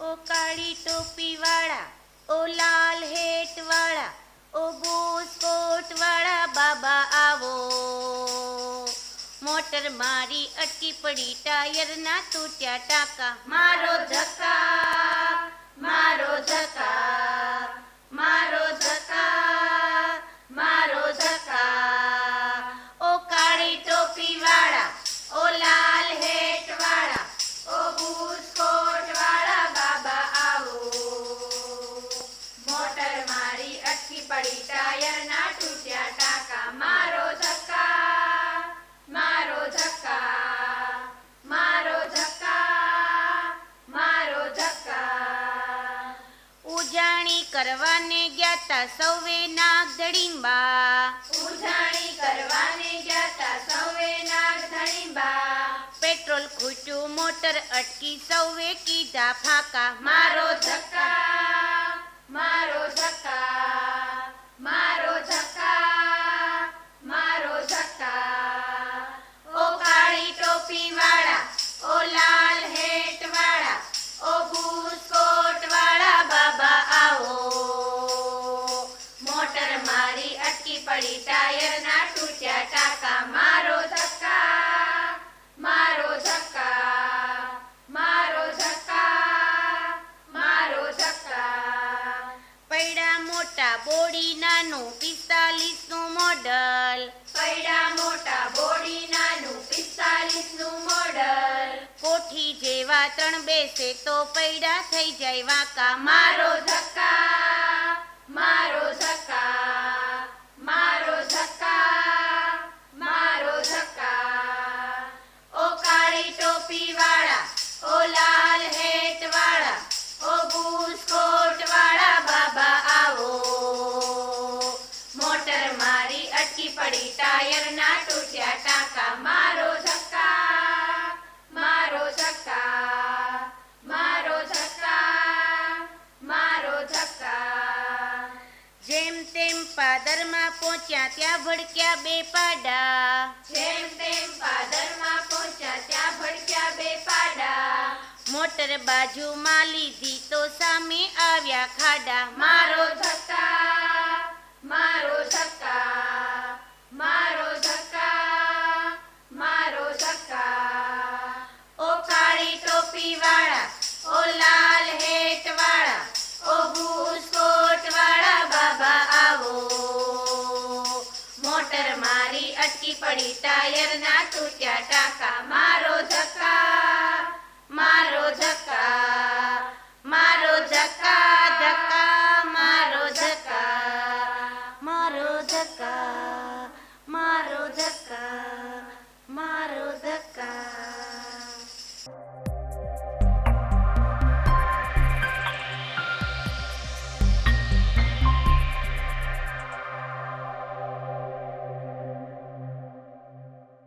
ઓ કાળી ટોપી વાળા ઓ લાલ હેટ વાળા ઓ ગોસ કોટ વાળા બાબા આવો. મોટર મારી અટકી પડી, ટાયર ના તૂટ્યા ટાકા. મારો ધક્કા મારો ધક્કા મારો કરવાને ગયા સૌવે નાગ ધડીંબા ઉજાણી કરવાને ગયા સૌવે નાગ ધડીંબા પેટ્રોલ ખૂટ્યું મોટર અટકી સૌવે કીધા ફાકા. મારો ધક્કા મારો ધક્કા. મોટા બોડી નાનું પિસ્તાલીસનું મોડલ. પૈડા મોટા બોડી નાનું પિસ્તાલીસનું મોડલ. કોઠી જેવા ત્રણ બેસે તો પૈડા થઈ જાય વાંકા. મારો ધક્કા. ટાયર ના તૂટ્યા ટાંકા. મારો ધક્કા મારો ધક્કા મારો ધક્કા મારો ધક્કા જેમ તેમ પાદરમાં પહોંચ્યા ત્યાં ભડક્યા બે પાડા. જેમ તેમ પાદરમાં પહોંચ્યા ત્યાં ભડક્યા બે પાડા. મોટર બાજુમાં લીધી તો સામે આવ્યા ખાડા. મારો ધક્કા મારી અટકી પડી ટાયર ના તૂટ્યા ટાકા. મારો ધક્કા મારો ધક્કા મારો ધક્કા ધક્કા, મારો ધક્કા મારો ધક્કા મારો ધક્કા